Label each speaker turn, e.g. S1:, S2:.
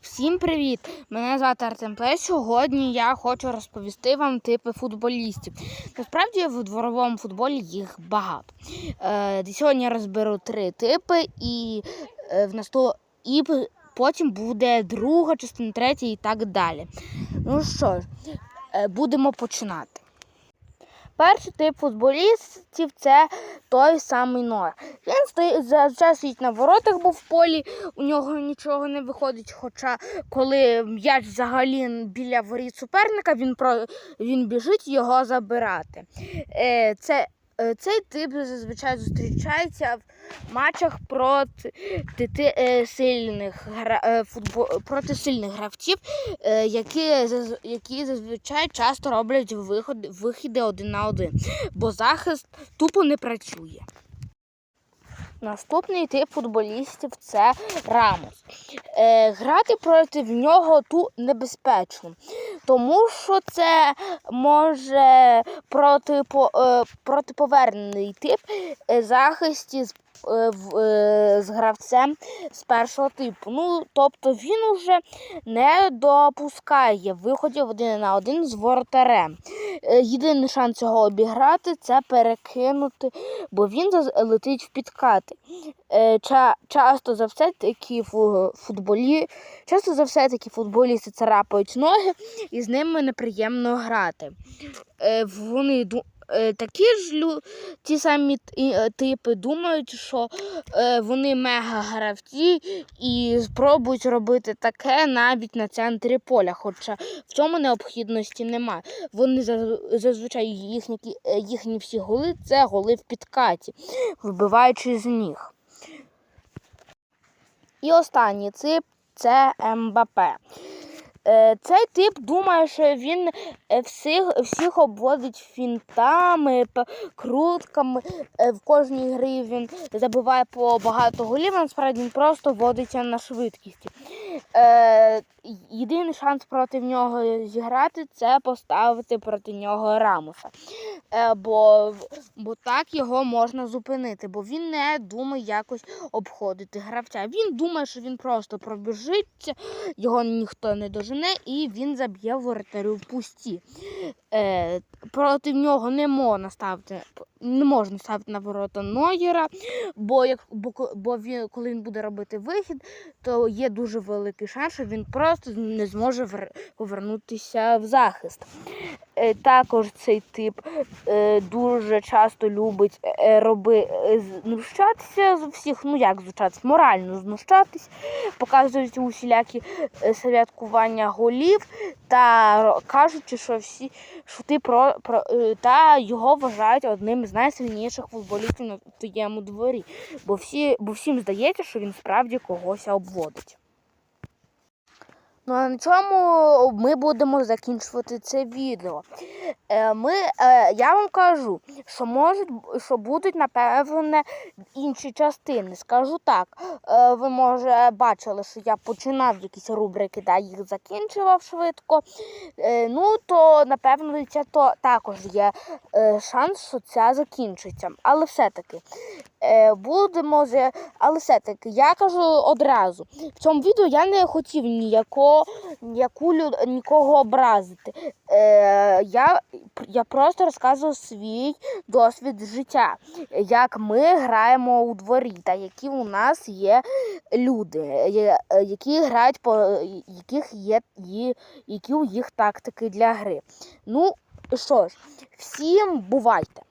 S1: Всім привіт! Мене звати Артем Плей. Сьогодні я хочу розповісти вам типи футболістів. Насправді в дворовому футболі їх багато. Е, сьогодні я розберу три типи, і е, в наступ... і потім буде друга частина, третя і так далі. Ну що ж, е, будемо починати. Перший тип футболістів це той самий Нор. Він стоїть стоїть на воротах, бо в полі у нього нічого не виходить. Хоча коли м'яч взагалі біля воріт суперника, він про він біжить його забирати. Е, це, цей тип зазвичай зустрічається в матчах проти ти- е, сильних е, проти сильних гравців, е, які, які зазвичай часто роблять виходи, вихіди один на один, бо захист тупо не працює. Наступний тип футболістів це Рамос. Е, грати проти нього тут небезпечно, тому що це може протипо, е, протиповернений тип е, захисті з, з гравцем з першого типу. Ну, тобто він уже не допускає виходів один на один з воротарем. Е, Єдиний шанс його обіграти це перекинути, бо він летить в підкати. Е, ча- часто за все такі футболі, часто за все такі футболісти царапають ноги і з ними неприємно грати. Е, вони е, такі ж лю- ті самі е, типи думають, що е, вони мега гравці і спробують робити таке навіть на центрі поля. Хоча в цьому необхідності немає. Вони зазвичай їхні, е, їхні всі голи це голи в підкаті, вбиваючи з ніг. І останній тип це МБП. Е, Цей тип думає, що він е, всіх, всіх обводить фінтами, крутками. Е, В кожній грі він забиває по багато голів, насправді він просто водиться на швидкісті. Е, Єдиний шанс проти нього зіграти це поставити проти нього Рамуса. Е, Бо, бо так його можна зупинити, бо він не думає якось обходити гравця. Він думає, що він просто пробіжиться, його ніхто не дожене, і він заб'є воротарю в пусті. Е, проти нього не можна ставити, не можна ставити на ворота Нойера, бо, як, бо, бо він, коли він буде робити вихід, то є дуже великий шанс, що він просто не зможе вер- повернутися в захист. Е, також цей тип е, дуже часто любить е, роби, знущатися з всіх, ну як знущатися, морально знущатись, показують усілякі святкування голів та кажучи, що всі що ти про, про та його вважають одним з найсильніших футболістів на твоєму дворі, бо всі, бо всім здається, що він справді когось обводить. Ну а на цьому ми будемо закінчувати це відео. Е, Ми, е, я вам кажу, що можуть, що будуть напевне інші частини. Скажу так, е, ви може бачили, що я починав якісь рубрики, да, їх закінчував швидко. Ну то напевно це то також є шанс, що ця закінчиться. Але все-таки будемо але все-таки я кажу одразу. В цьому відео я не хотів ніякого, люд, нікого образити. Е, я, я просто розказував свій досвід життя, як ми граємо у дворі, та які у нас є люди, е, які грають по яких є які у їх тактики для гри. Ну що ж, всім бувайте!